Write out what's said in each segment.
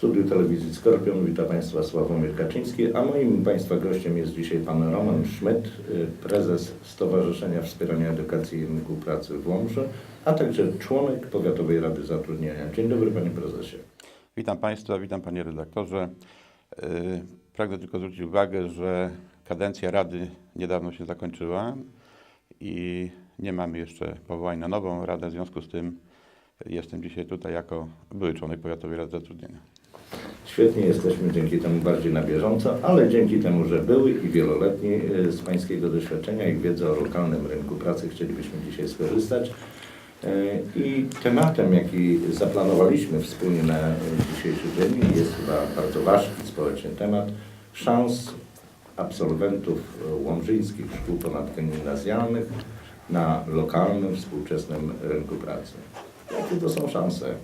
studiu telewizji Skorpion witam Państwa Sławomir Kaczyński, a moim Państwa gościem jest dzisiaj Pan Roman Szmyt, y, prezes Stowarzyszenia Wspierania Edukacji i Rynku Pracy w Łomży, a także członek Powiatowej Rady Zatrudnienia. Dzień dobry Panie Prezesie. Witam Państwa, witam Panie Redaktorze. Yy, Pragnę tylko zwrócić uwagę, że kadencja Rady niedawno się zakończyła i nie mamy jeszcze powołań na nową Radę, w związku z tym jestem dzisiaj tutaj jako były członek Powiatowej Rady Zatrudnienia. Świetnie jesteśmy dzięki temu bardziej na bieżąco, ale dzięki temu, że były i wieloletni y, z Pańskiego doświadczenia i wiedzy o lokalnym rynku pracy chcielibyśmy dzisiaj skorzystać. Y, I tematem, jaki zaplanowaliśmy wspólnie na dzisiejszy dzień jest chyba bardzo ważki społeczny temat szans absolwentów łomżyńskich szkół ponadgimnazjalnych na lokalnym, współczesnym rynku pracy. Jakie to są szanse?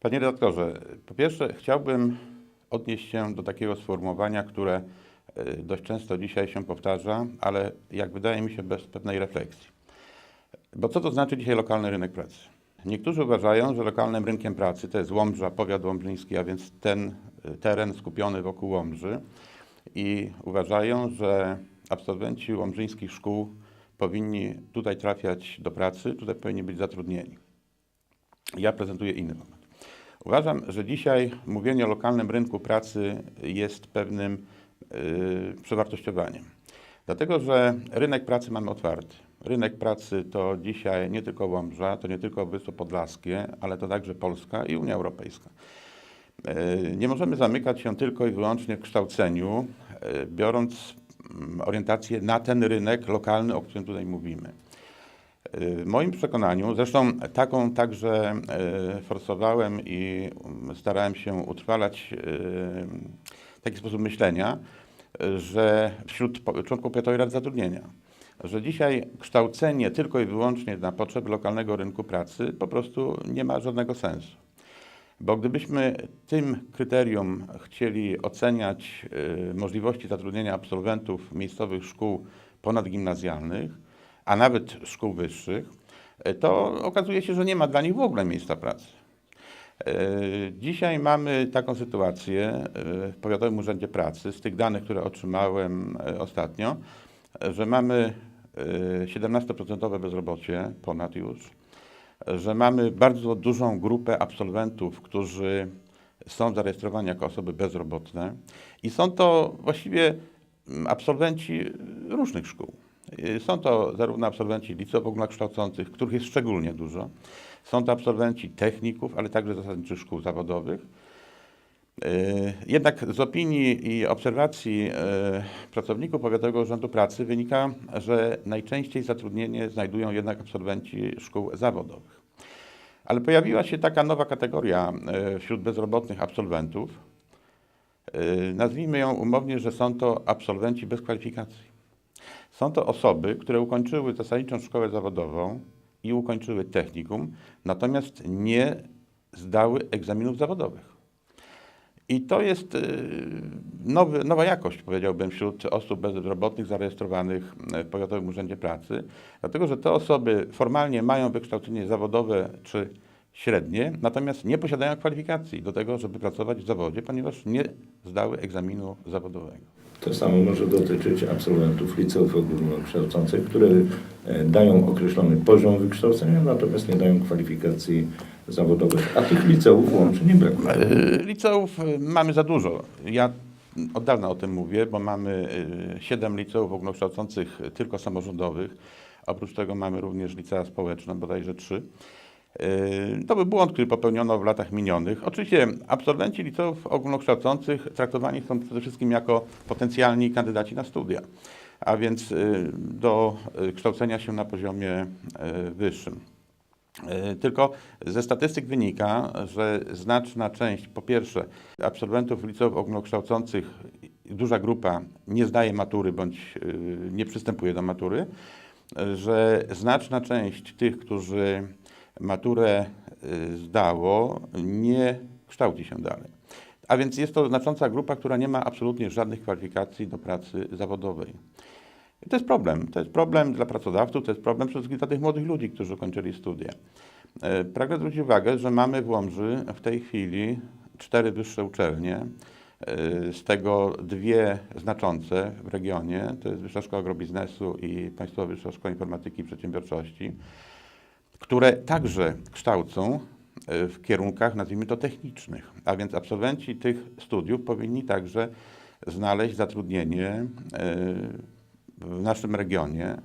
Panie redaktorze, po pierwsze chciałbym odnieść się do takiego sformułowania, które e, dość często dzisiaj się powtarza, ale jak wydaje mi się bez pewnej refleksji. Bo co to znaczy dzisiaj lokalny rynek pracy? Niektórzy uważają, że lokalnym rynkiem pracy to jest Łomża, powiat łomżyński, a więc ten e, teren skupiony wokół Łomży i uważają, że absolwenci łomżyńskich szkół powinni tutaj trafiać do pracy, tutaj powinni być zatrudnieni. Ja prezentuję inny moment. Uważam, że dzisiaj mówienie o lokalnym rynku pracy jest pewnym yy, przewartościowaniem. Dlatego, że rynek pracy mamy otwarty. Rynek pracy to dzisiaj nie tylko Łomża, to nie tylko województwo podlaskie, ale to także Polska i Unia Europejska. Yy, Nie możemy zamykać się tylko i wyłącznie w kształceniu, yy, biorąc mm, orientację na ten rynek lokalny, o którym tutaj mówimy. W moim przekonaniu, zresztą taką także e, forsowałem i starałem się utrwalać e, taki sposób myślenia, e, że wśród członków Powiatowej Rady Zatrudnienia, że dzisiaj kształcenie tylko i wyłącznie na potrzeby lokalnego rynku pracy po prostu nie ma żadnego sensu. Bo gdybyśmy tym kryterium chcieli oceniać y, możliwości zatrudnienia absolwentów miejscowych szkół ponadgimnazjalnych, a nawet szkół wyższych, y, to okazuje się, że nie ma dla nich w ogóle miejsca pracy. Y, Dzisiaj mamy taką sytuację y, w Powiatowym Urzędzie Pracy, z tych danych, które otrzymałem ostatnio, że mamy y, 17% bezrobocie, ponad już, że mamy bardzo dużą grupę absolwentów, którzy są zarejestrowani jako osoby bezrobotne i są to właściwie mm, absolwenci różnych szkół. Y, Są to zarówno absolwenci liceów ogólnokształcących, których jest szczególnie dużo, są to absolwenci techników, ale także zasadniczych szkół zawodowych. Y, Jednak z opinii i obserwacji y, pracowników Powiatowego Urzędu Pracy wynika, że najczęściej zatrudnienie znajdują jednak absolwenci szkół zawodowych. Ale pojawiła się taka nowa kategoria wśród bezrobotnych absolwentów. Nazwijmy ją umownie, że są to absolwenci bez kwalifikacji. Są to osoby, które ukończyły zasadniczą szkołę zawodową i ukończyły technikum, natomiast nie zdały egzaminów zawodowych. I to jest y, nowy, nowa jakość, powiedziałbym, wśród osób bezrobotnych zarejestrowanych w Powiatowym Urzędzie Pracy, dlatego że te osoby formalnie mają wykształcenie zawodowe czy średnie, natomiast nie posiadają kwalifikacji do tego, żeby pracować w zawodzie, ponieważ nie zdały egzaminu zawodowego. To samo może dotyczyć absolwentów liceów ogólnokształcących, które e, dają określony poziom wykształcenia, natomiast nie dają kwalifikacji zawodowych, a tych liceów łączy nie brakuje. Y, Liceów y, mamy za dużo. Ja od dawna o tym mówię, bo mamy siedem liceów ogólnokształcących tylko samorządowych. Oprócz tego mamy również licea społeczne, bodajże trzy. Y, To był błąd, który popełniono w latach minionych. Oczywiście absolwenci liceów ogólnokształcących traktowani są przede wszystkim jako potencjalni kandydaci na studia, a więc y, do y, kształcenia się na poziomie wyższym. Tylko ze statystyk wynika, że znaczna część, po pierwsze, absolwentów liceów ogólnokształcących, duża grupa nie zdaje matury bądź nie przystępuje do matury, że znaczna część tych, którzy maturę y, zdało, nie kształci się dalej. A więc jest to znacząca grupa, która nie ma absolutnie żadnych kwalifikacji do pracy zawodowej. I to jest problem. To jest problem dla pracodawców, to jest problem przede wszystkim dla tych młodych ludzi, którzy ukończyli studia. E, Pragnę zwrócić uwagę, że mamy w Łomży w tej chwili cztery wyższe uczelnie, y, z tego dwie znaczące w regionie, to jest Wyższa Szkoła Agrobiznesu i Państwowa Wyższa Szkoła Informatyki i Przedsiębiorczości, które także kształcą y, w kierunkach, nazwijmy to technicznych. A więc absolwenci tych studiów powinni także znaleźć zatrudnienie y, w naszym regionie.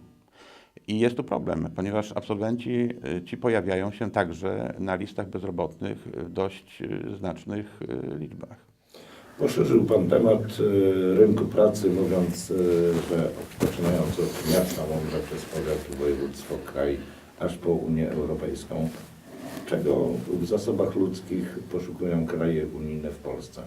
I jest tu problem, ponieważ absolwenci y, ci pojawiają się także na listach bezrobotnych w dość znacznych liczbach. Poszerzył Pan temat e, rynku pracy, mówiąc, e, że poczynając od miasta Łomża przez powiat, województwo, kraj, aż po Unię Europejską. Czego w zasobach ludzkich poszukują kraje unijne w Polsce?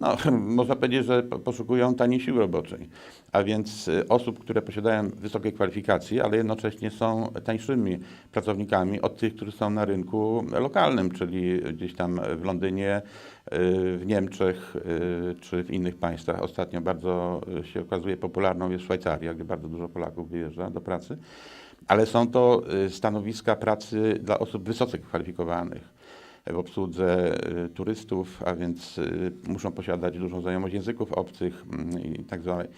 No, można powiedzieć, że po- poszukują taniej siły roboczej, a więc y, osób, które posiadają wysokie kwalifikacje, ale jednocześnie są tańszymi pracownikami od tych, którzy są na rynku lokalnym, czyli gdzieś tam w Londynie, y, w Niemczech y, czy w innych państwach. Ostatnio bardzo się okazuje popularną jest Szwajcaria, gdzie bardzo dużo Polaków wyjeżdża do pracy, ale są to y, stanowiska pracy dla osób wysoce kwalifikowanych w obsłudze y, turystów, a więc y, muszą posiadać dużą znajomość języków obcych mm, i tak dalej.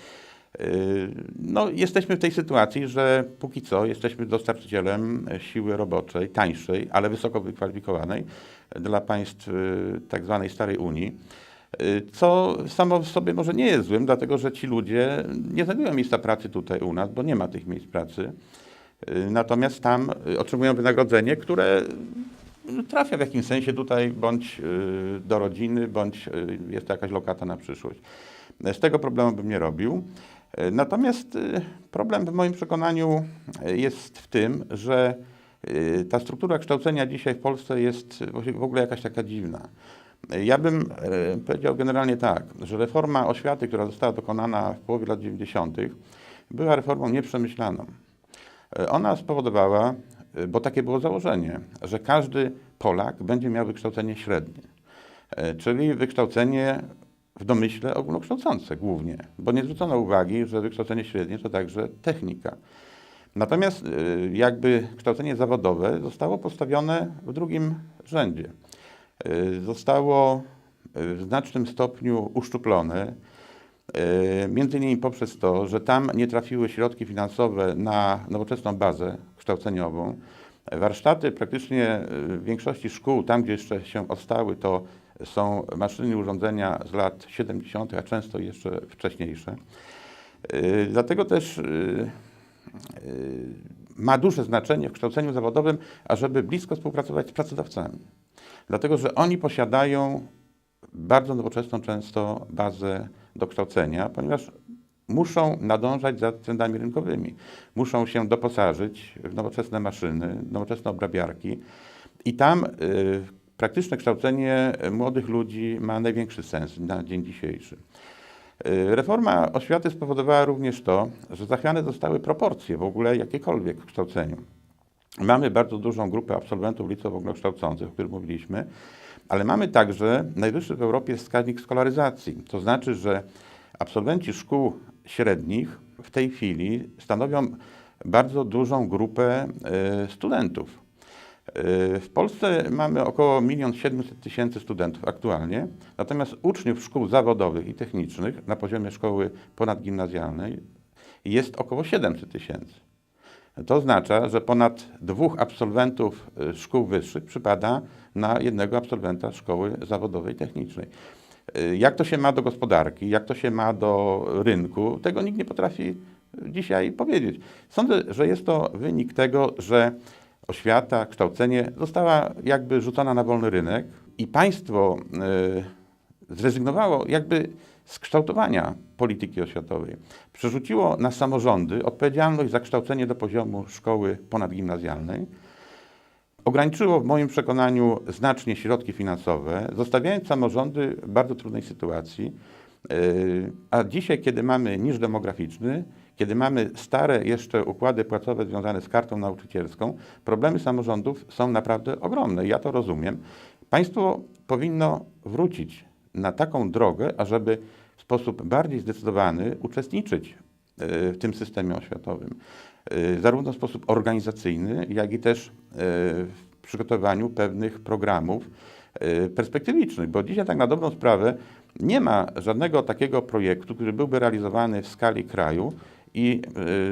No, jesteśmy w tej sytuacji, że póki co jesteśmy dostarczycielem siły roboczej, tańszej, ale wysoko wykwalifikowanej dla państw tak zwanej Starej Unii. Co samo w sobie może nie jest złym, dlatego że ci ludzie nie znajdują miejsca pracy tutaj u nas, bo nie ma tych miejsc pracy. Y, Natomiast tam y, otrzymują wynagrodzenie, które trafia w jakimś sensie tutaj bądź y, do rodziny, bądź y, jest to jakaś lokata na przyszłość. Z tego problemu bym nie robił. Y, Natomiast y, problem w moim przekonaniu y, jest w tym, że y, ta struktura kształcenia dzisiaj w Polsce jest w ogóle jakaś taka dziwna. Y, Ja bym y, powiedział generalnie tak, że reforma oświaty, która została dokonana w połowie lat 90., była reformą nieprzemyślaną. E, Ona spowodowała, e, bo takie było założenie, że każdy Polak będzie miał wykształcenie średnie, e, czyli wykształcenie w domyśle ogólnokształcące głównie, bo nie zwrócono uwagi, że wykształcenie średnie to także technika. Natomiast jakby kształcenie zawodowe zostało postawione w drugim rzędzie. Zostało w znacznym stopniu uszczuplone, Między innymi poprzez to, że tam nie trafiły środki finansowe na nowoczesną bazę kształceniową. Warsztaty praktycznie e, w większości szkół, tam gdzie jeszcze się odstały, to są maszyny urządzenia z lat 70., a często jeszcze wcześniejsze. E, Dlatego też ma duże znaczenie w kształceniu zawodowym, ażeby blisko współpracować z pracodawcami. Dlatego, że oni posiadają bardzo nowoczesną często bazę do kształcenia, ponieważ muszą nadążać za trendami rynkowymi. Muszą się doposażyć w nowoczesne maszyny, nowoczesne obrabiarki i tam y, praktyczne kształcenie młodych ludzi ma największy sens na dzień dzisiejszy. Y, Reforma oświaty spowodowała również to, że zachwiane zostały proporcje w ogóle jakiekolwiek w kształceniu. Mamy bardzo dużą grupę absolwentów liceów ogólnokształcących, o których mówiliśmy, ale mamy także najwyższy w Europie wskaźnik skolaryzacji. To znaczy, że absolwenci szkół średnich w tej chwili stanowią bardzo dużą grupę e, studentów. E, W Polsce mamy około 1 700 tysięcy studentów aktualnie, natomiast uczniów szkół zawodowych i technicznych na poziomie szkoły ponadgimnazjalnej jest około 700 tysięcy. To oznacza, że ponad dwóch absolwentów y, szkół wyższych przypada na jednego absolwenta szkoły zawodowej technicznej. Y, Jak to się ma do gospodarki, jak to się ma do rynku, tego nikt nie potrafi dzisiaj powiedzieć. Sądzę, że jest to wynik tego, że oświata, kształcenie została jakby rzucona na wolny rynek i państwo y, zrezygnowało jakby z kształtowania polityki oświatowej. Przerzuciło na samorządy odpowiedzialność za kształcenie do poziomu szkoły ponadgimnazjalnej. Ograniczyło w moim przekonaniu znacznie środki finansowe, zostawiając samorządy w bardzo trudnej sytuacji. Yy, A dzisiaj, kiedy mamy niż demograficzny, kiedy mamy stare jeszcze układy płacowe związane z kartą nauczycielską, problemy samorządów są naprawdę ogromne. Ja to rozumiem. Państwo powinno wrócić na taką drogę, ażeby w sposób bardziej zdecydowany uczestniczyć e, w tym systemie oświatowym. E, Zarówno w sposób organizacyjny, jak i też e, w przygotowaniu pewnych programów perspektywicznych, bo dzisiaj tak na dobrą sprawę nie ma żadnego takiego projektu, który byłby realizowany w skali kraju i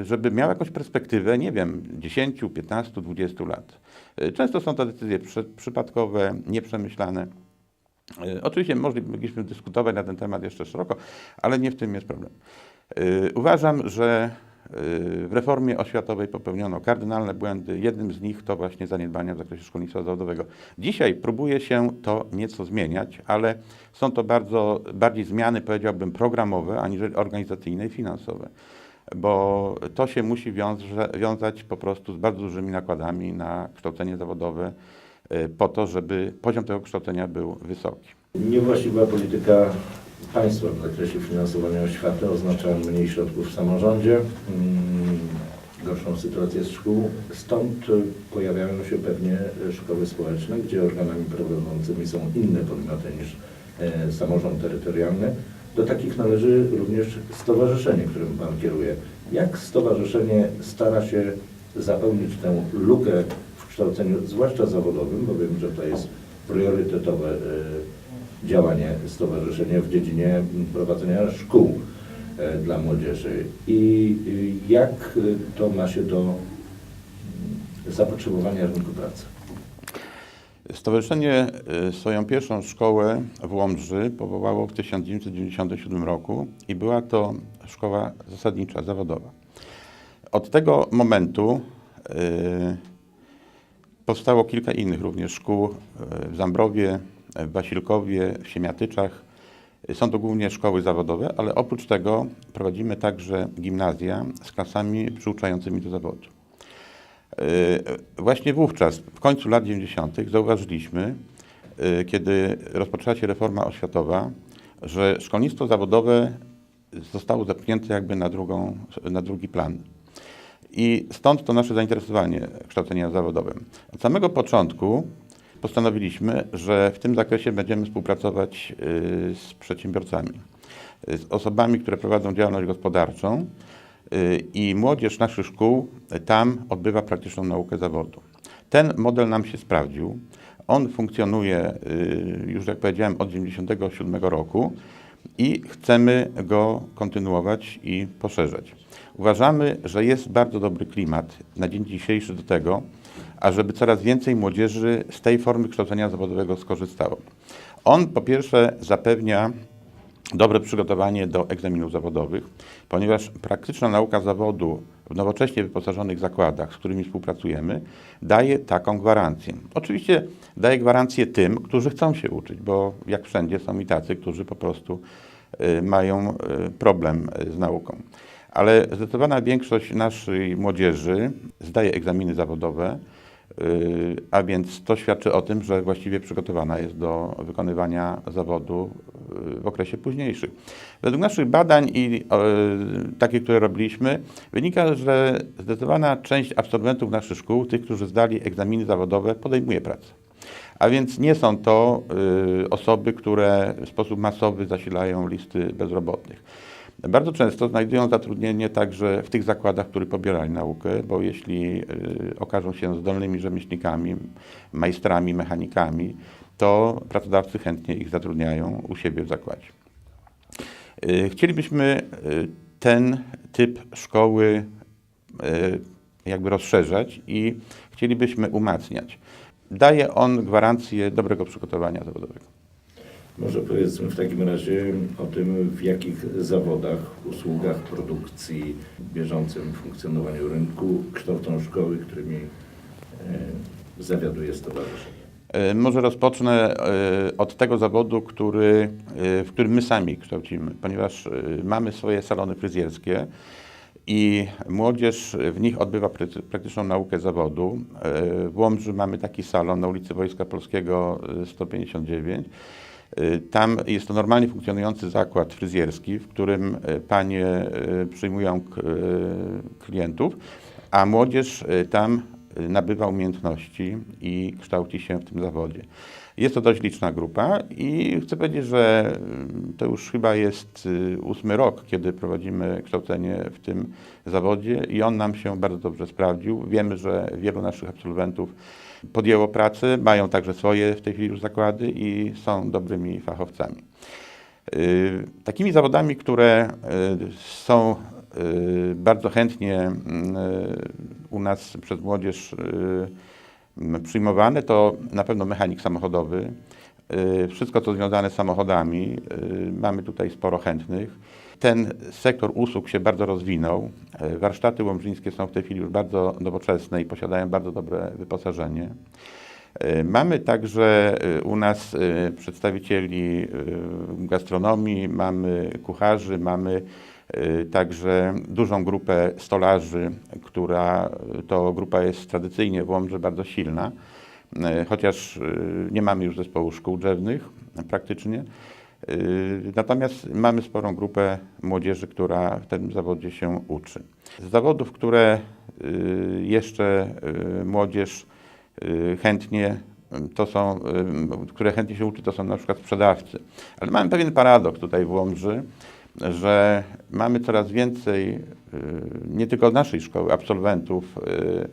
żeby miał jakąś perspektywę, nie wiem, 10, 15, 20 lat. Często są to decyzje przy, przypadkowe, nieprzemyślane. Y, Oczywiście moglibyśmy dyskutować na ten temat jeszcze szeroko, ale nie w tym jest problem. Y, Uważam, że y, w reformie oświatowej popełniono kardynalne błędy. Jednym z nich to właśnie zaniedbania w zakresie szkolnictwa zawodowego. Dzisiaj próbuje się to nieco zmieniać, ale są to bardzo, bardziej zmiany, powiedziałbym, programowe, aniżeli organizacyjne i finansowe. Bo to się musi wiązać po prostu z bardzo dużymi nakładami na kształcenie zawodowe, po to, żeby poziom tego kształcenia był wysoki. Niewłaściwa polityka państwa w zakresie finansowania oświaty oznacza mniej środków w samorządzie, mm, gorszą sytuację szkół. Stąd y, pojawiają się pewnie y, szkoły społeczne, gdzie organami prowadzącymi są inne podmioty niż e, samorząd terytorialny. Do takich należy również stowarzyszenie, którym Pan kieruje. Jak stowarzyszenie stara się zapełnić tę lukę kształceniu, zwłaszcza zawodowym, bo wiem, że to jest priorytetowe e, działanie stowarzyszenia w dziedzinie prowadzenia szkół e, dla młodzieży. I y, jak to ma się do mm, zapotrzebowania rynku pracy? Stowarzyszenie swoją pierwszą szkołę w Łomży powołało w 1997 roku i była to szkoła zasadnicza, zawodowa. Od tego momentu y, powstało kilka innych również szkół y, w Zambrowie, w Wasilkowie, w Siemiatyczach. Są to głównie szkoły zawodowe, ale oprócz tego prowadzimy także gimnazja z klasami przyuczającymi do zawodu. Y, Właśnie wówczas, w końcu lat 90., zauważyliśmy, kiedy rozpoczęła się reforma oświatowa, że szkolnictwo zawodowe zostało zepchnięte jakby na, drugą, na drugi plan. I stąd to nasze zainteresowanie kształceniem zawodowym. Od samego początku postanowiliśmy, że w tym zakresie będziemy współpracować y, z przedsiębiorcami, y, z osobami, które prowadzą działalność gospodarczą y, i młodzież naszych szkół tam odbywa praktyczną naukę zawodu. Ten model nam się sprawdził. On funkcjonuje już, jak powiedziałem, od 1997 roku i chcemy go kontynuować i poszerzać. Uważamy, że jest bardzo dobry klimat na dzień dzisiejszy do tego, ażeby coraz więcej młodzieży z tej formy kształcenia zawodowego skorzystało. On po pierwsze zapewnia dobre przygotowanie do egzaminów zawodowych, ponieważ praktyczna nauka zawodu w nowocześnie wyposażonych zakładach, z którymi współpracujemy, daje taką gwarancję. Oczywiście daje gwarancję tym, którzy chcą się uczyć, bo jak wszędzie są i tacy, którzy po prostu y, mają y, problem y, z nauką. Ale zdecydowana większość naszej młodzieży zdaje egzaminy zawodowe, a więc to świadczy o tym, że właściwie przygotowana jest do wykonywania zawodu w okresie późniejszym. Według naszych badań i takich, które robiliśmy, wynika, że zdecydowana część absolwentów naszych szkół, tych, którzy zdali egzaminy zawodowe, podejmuje pracę. A więc nie są to y, osoby, które w sposób masowy zasilają listy bezrobotnych. Bardzo często znajdują zatrudnienie także w tych zakładach, które pobierali naukę, bo jeśli y, okażą się zdolnymi rzemieślnikami, majstrami, mechanikami, to pracodawcy chętnie ich zatrudniają u siebie w zakładzie. Y, Chcielibyśmy y, ten typ szkoły y, jakby rozszerzać i chcielibyśmy umacniać. Daje on gwarancję dobrego przygotowania zawodowego. Może powiedzmy w takim razie o tym, w jakich zawodach, usługach, produkcji, bieżącym funkcjonowaniu rynku kształcą szkoły, którymi e, zawiaduje stowarzyszenie. E, Może rozpocznę e, od tego zawodu, który, e, w którym my sami kształcimy, ponieważ mamy swoje salony fryzjerskie i młodzież w nich odbywa praktyczną naukę zawodu. E, W Łomży mamy taki salon na ulicy Wojska Polskiego e, 159. E, Tam jest to normalnie funkcjonujący zakład fryzjerski, w którym e, panie e, przyjmują e, klientów, a młodzież e, tam e, nabywa umiejętności i kształci się w tym zawodzie. Jest to dość liczna grupa i chcę powiedzieć, że mm, to już chyba jest y, ósmy rok, kiedy prowadzimy kształcenie w tym zawodzie i on nam się bardzo dobrze sprawdził. Wiemy, że wielu naszych absolwentów podjęło pracę, mają także swoje w tej chwili już zakłady i są dobrymi fachowcami. Y, Takimi zawodami, które y, są bardzo chętnie y, u nas przez młodzież przyjmowane, to na pewno mechanik samochodowy. Y, Wszystko, co związane z samochodami, y, mamy tutaj sporo chętnych. Ten sektor usług się bardzo rozwinął. Y, Warsztaty łomżyńskie są w tej chwili już bardzo nowoczesne i posiadają bardzo dobre wyposażenie. Mamy także u nas przedstawicieli gastronomii, mamy kucharzy, mamy także dużą grupę stolarzy, która y, to grupa jest tradycyjnie w Łomży bardzo silna, Y, chociaż y, nie mamy już zespołu szkół drzewnych y, praktycznie. Y, Natomiast mamy sporą grupę młodzieży, która w tym zawodzie się uczy. Z zawodów, które y, jeszcze y, młodzież y, chętnie to są, y, które chętnie się uczy, to są na przykład sprzedawcy. Ale mamy pewien paradoks tutaj w Łomży, że mamy coraz więcej, y, nie tylko naszej szkoły, absolwentów y,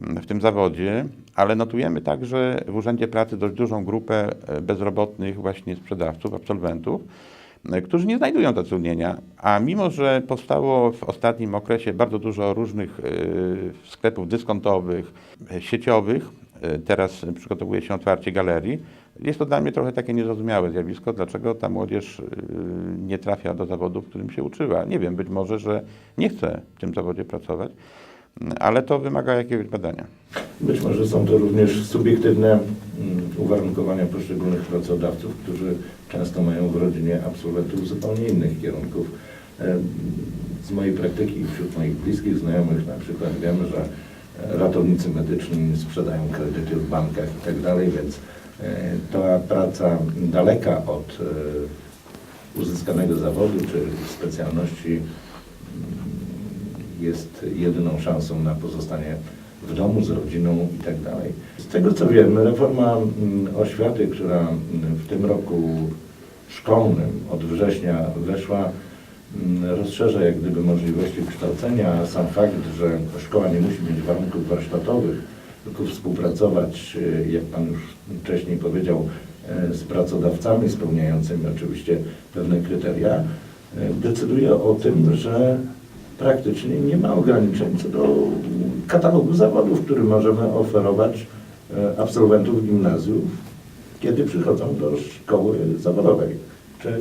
w tym zawodzie, ale notujemy także w Urzędzie Pracy dość dużą grupę e, bezrobotnych właśnie sprzedawców, absolwentów, którzy nie znajdują zatrudnienia, a mimo, że powstało w ostatnim okresie bardzo dużo różnych sklepów dyskontowych, sieciowych, teraz przygotowuje się otwarcie galerii, jest to dla mnie trochę takie niezrozumiałe zjawisko, dlaczego ta młodzież e, nie trafia do zawodu, w którym się uczyła. Nie wiem, być może, że nie chce w tym zawodzie pracować, ale to wymaga jakiegoś badania. Być może są to również subiektywne mm, uwarunkowania poszczególnych pracodawców, którzy często mają w rodzinie absolwentów zupełnie innych kierunków. E, Z mojej praktyki wśród moich bliskich znajomych na przykład wiem, że ratownicy medyczni sprzedają kredyty w bankach i tak dalej, więc e, ta praca daleka od e, uzyskanego zawodu czy specjalności mm, jest jedyną szansą na pozostanie w domu z rodziną i tak dalej. Z tego co wiem, reforma mm, oświaty, która mm, w tym roku szkolnym od września weszła, rozszerza jak gdyby możliwości kształcenia. Sam fakt, że szkoła nie musi mieć warunków warsztatowych, tylko współpracować, e, jak Pan już wcześniej powiedział, e, z pracodawcami spełniającymi oczywiście pewne kryteria, e, decyduje o tym, że praktycznie nie ma ograniczeń co do katalogu zawodów, który możemy oferować e, absolwentów gimnazjów, kiedy przychodzą do szkoły zawodowej. Czy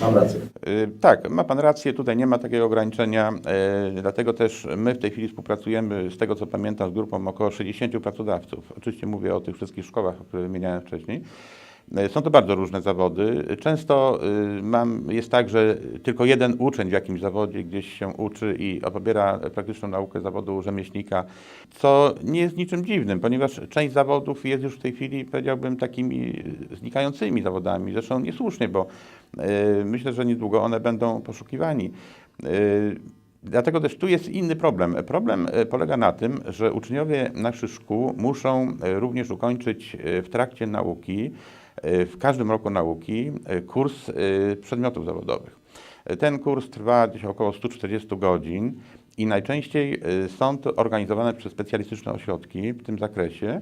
mam rację? Y, Tak, ma Pan rację, tutaj nie ma takiego ograniczenia, y, dlatego też my w tej chwili współpracujemy, z tego co pamiętam, z grupą około 60 pracodawców. Oczywiście mówię o tych wszystkich szkołach, które wymieniałem wcześniej. Y, Są to bardzo różne zawody. Często y, mam, jest tak, że tylko jeden uczeń w jakimś zawodzie gdzieś się uczy i pobiera praktyczną naukę zawodu rzemieślnika, co nie jest niczym dziwnym, ponieważ część zawodów jest już w tej chwili, powiedziałbym, takimi znikającymi zawodami. Zresztą niesłusznie, bo y, myślę, że niedługo one będą poszukiwani. Y, Dlatego też tu jest inny problem. Problem e, polega na tym, że uczniowie naszych szkół muszą e, również ukończyć e, w trakcie nauki, e, w każdym roku nauki, e, kurs e, przedmiotów zawodowych. E, Ten kurs trwa gdzieś około 140 godzin i najczęściej e, są to organizowane przez specjalistyczne ośrodki w tym zakresie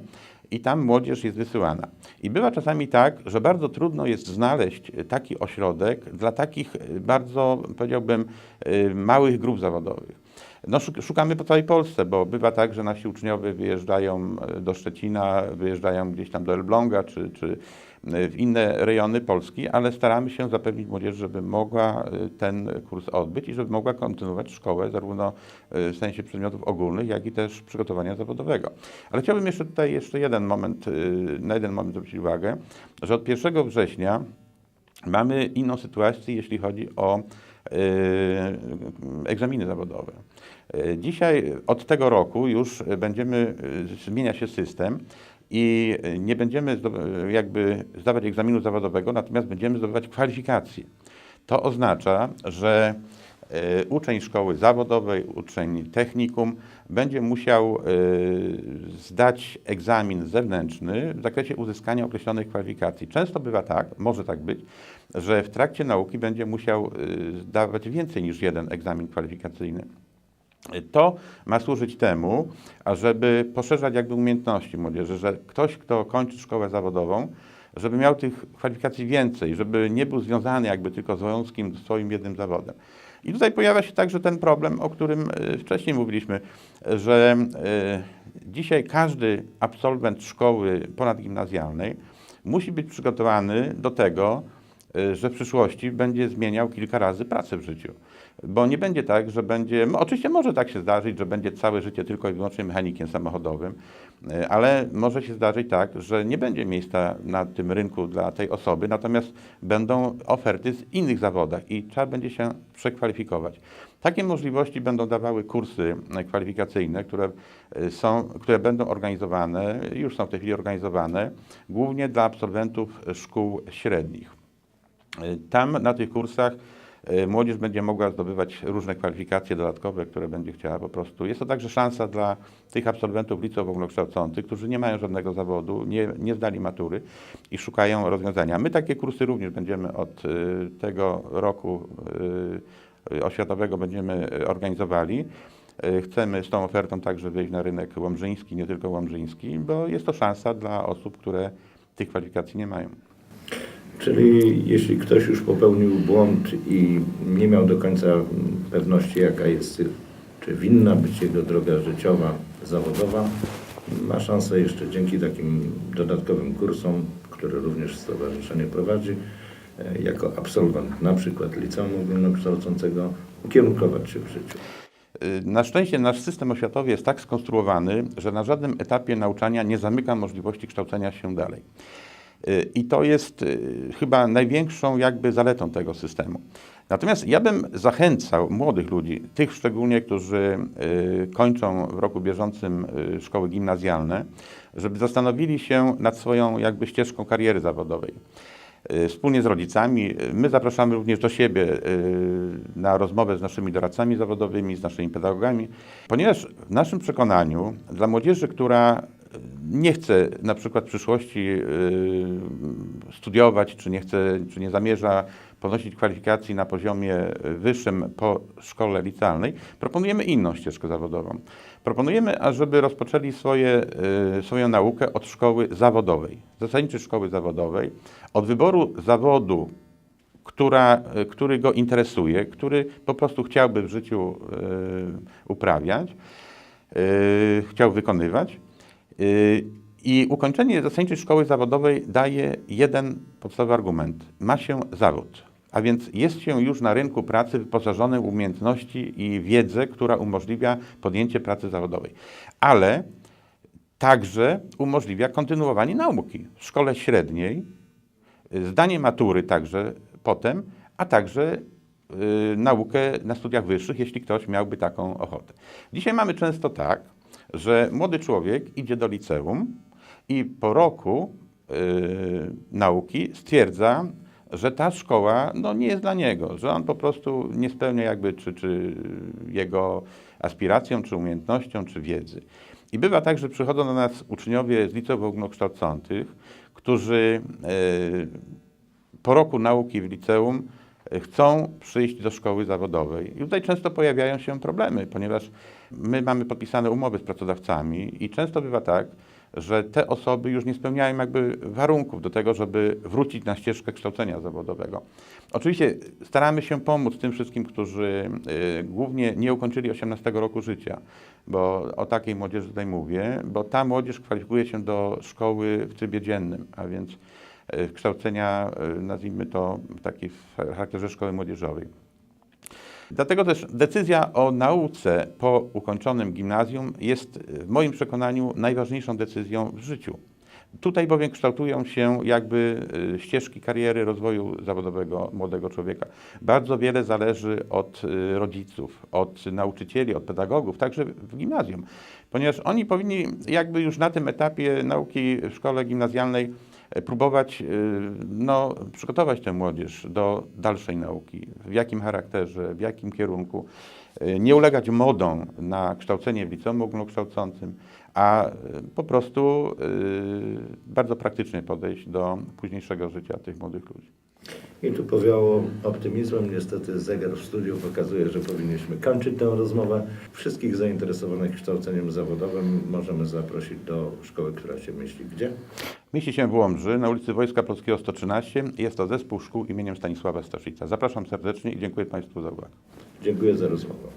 i tam młodzież jest wysyłana. I bywa czasami tak, że bardzo trudno jest znaleźć taki ośrodek dla takich e, bardzo, powiedziałbym, e, małych grup zawodowych. No, szuk- szukamy po całej Polsce, bo bywa tak, że nasi uczniowie wyjeżdżają e, do Szczecina, wyjeżdżają gdzieś tam do Elbląga czy, czy e, w inne rejony Polski, ale staramy się zapewnić młodzieży, żeby mogła e, ten kurs odbyć i żeby mogła kontynuować szkołę zarówno e, w sensie przedmiotów ogólnych, jak i też przygotowania zawodowego. Ale chciałbym jeszcze tutaj jeszcze jeden moment, e, na jeden moment zwrócić uwagę, że od 1 września mamy inną sytuację, jeśli chodzi o egzaminy zawodowe. Dzisiaj od tego roku już będziemy, zmienia się system i nie będziemy jakby zdawać egzaminu zawodowego, natomiast będziemy zdobywać kwalifikacje. To oznacza, że e, uczeń szkoły zawodowej, uczeń technikum będzie musiał e, zdać egzamin zewnętrzny w zakresie uzyskania określonych kwalifikacji. Często bywa tak, może tak być, że w trakcie nauki będzie musiał e, zdawać więcej niż jeden egzamin kwalifikacyjny. To ma służyć temu, ażeby poszerzać jakby umiejętności młodzieży, że ktoś, kto kończy szkołę zawodową, żeby miał tych kwalifikacji więcej, żeby nie był związany jakby tylko z wąskim swoim jednym zawodem. I tutaj pojawia się także ten problem, o którym e, wcześniej mówiliśmy, że e, dzisiaj każdy absolwent szkoły ponadgimnazjalnej musi być przygotowany do tego, e, że w przyszłości będzie zmieniał kilka razy pracę w życiu. Bo nie będzie tak, że będzie. Oczywiście może tak się zdarzyć, że będzie całe życie tylko i wyłącznie mechanikiem samochodowym, e, ale może się zdarzyć tak, że nie będzie miejsca na tym rynku dla tej osoby, natomiast będą oferty z innych zawodach i trzeba będzie się przekwalifikować. Takie możliwości będą dawały kursy e, kwalifikacyjne, które, e, są, które będą organizowane, już są w tej chwili organizowane, głównie dla absolwentów szkół średnich. Tam na tych kursach młodzież będzie mogła zdobywać różne kwalifikacje dodatkowe, które będzie chciała po prostu. Jest to także szansa dla tych absolwentów liceów ogólnokształcących, którzy nie mają żadnego zawodu, nie, nie zdali matury i szukają rozwiązania. My takie kursy również będziemy od e, tego roku e, oświatowego będziemy organizowali. Chcemy z tą ofertą także wyjść na rynek łomżyński, nie tylko łomżyński, bo jest to szansa dla osób, które tych kwalifikacji nie mają. Czyli jeśli ktoś już popełnił błąd i nie miał do końca pewności, jaka jest, czy winna być jego droga życiowa, zawodowa, ma szansę jeszcze dzięki takim dodatkowym kursom, które również stowarzyszenie prowadzi, e, jako absolwent na przykład liceum ogólnokształcącego, ukierunkować się w życiu. Y, Na szczęście nasz system oświatowy jest tak skonstruowany, że na żadnym etapie nauczania nie zamyka możliwości kształcenia się dalej. I to jest y, chyba największą jakby zaletą tego systemu. Natomiast ja bym zachęcał młodych ludzi, tych szczególnie, którzy y, kończą w roku bieżącym y, szkoły gimnazjalne, żeby zastanowili się nad swoją jakby ścieżką kariery zawodowej. Wspólnie z rodzicami. My zapraszamy również do siebie na rozmowę z naszymi doradcami zawodowymi, z naszymi pedagogami, ponieważ w naszym przekonaniu dla młodzieży, która nie chce na przykład w przyszłości y, studiować, czy nie chce, czy nie zamierza podnosić kwalifikacji na poziomie wyższym po szkole licealnej, proponujemy inną ścieżkę zawodową. Proponujemy, ażeby rozpoczęli swoje, y, swoją naukę od szkoły zawodowej, zasadniczej szkoły zawodowej, od wyboru zawodu, która, y, który go interesuje, który po prostu chciałby w życiu uprawiać, chciał wykonywać. Y, I ukończenie zasadniczej szkoły zawodowej daje jeden podstawowy argument. Ma się zawód, a więc jest się już na rynku pracy wyposażonym w umiejętności i wiedzę, która umożliwia podjęcie pracy zawodowej. Ale także umożliwia kontynuowanie nauki w szkole średniej, zdanie matury także potem, a także y, naukę na studiach wyższych, jeśli ktoś miałby taką ochotę. Dzisiaj mamy często tak, że młody człowiek idzie do liceum i po roku y, nauki stwierdza, że ta szkoła no, nie jest dla niego, że on po prostu nie spełnia jakby czy, czy jego aspiracją, czy umiejętnością, czy wiedzy. I bywa tak, że przychodzą do nas uczniowie z liceów ogólnokształcących, którzy y, po roku nauki w liceum chcą przyjść do szkoły zawodowej. I tutaj często pojawiają się problemy, ponieważ my mamy podpisane umowy z pracodawcami i często bywa tak, że te osoby już nie spełniają jakby warunków do tego, żeby wrócić na ścieżkę kształcenia zawodowego. Oczywiście staramy się pomóc tym wszystkim, którzy y, głównie nie ukończyli 18 roku życia, bo o takiej młodzieży tutaj mówię, bo ta młodzież kwalifikuje się do szkoły w trybie dziennym, a więc kształcenia, y, nazwijmy to, takiej w charakterze szkoły młodzieżowej. Dlatego też decyzja o nauce po ukończonym gimnazjum jest w moim przekonaniu najważniejszą decyzją w życiu. Tutaj bowiem kształtują się jakby ścieżki kariery rozwoju zawodowego młodego człowieka. Bardzo wiele zależy od rodziców, od nauczycieli, od pedagogów, także w gimnazjum, ponieważ oni powinni jakby już na tym etapie nauki w szkole gimnazjalnej e, próbować y, no, przygotować tę młodzież do dalszej nauki. W jakim charakterze, w jakim kierunku. Y, Nie ulegać modom na kształcenie w liceum ogólnokształcącym, a po prostu bardzo praktycznie podejść do późniejszego życia tych młodych ludzi. I tu powiało optymizmem. Niestety zegar w studiu pokazuje, że powinniśmy kończyć tę rozmowę. Wszystkich zainteresowanych kształceniem zawodowym możemy zaprosić do szkoły, która się myśli gdzie? Mieści się w Łomży, na ulicy Wojska Polskiego 113. Jest to zespół szkół imieniem Stanisława Staszica. Zapraszam serdecznie i dziękuję Państwu za uwagę. Dziękuję za rozmowę.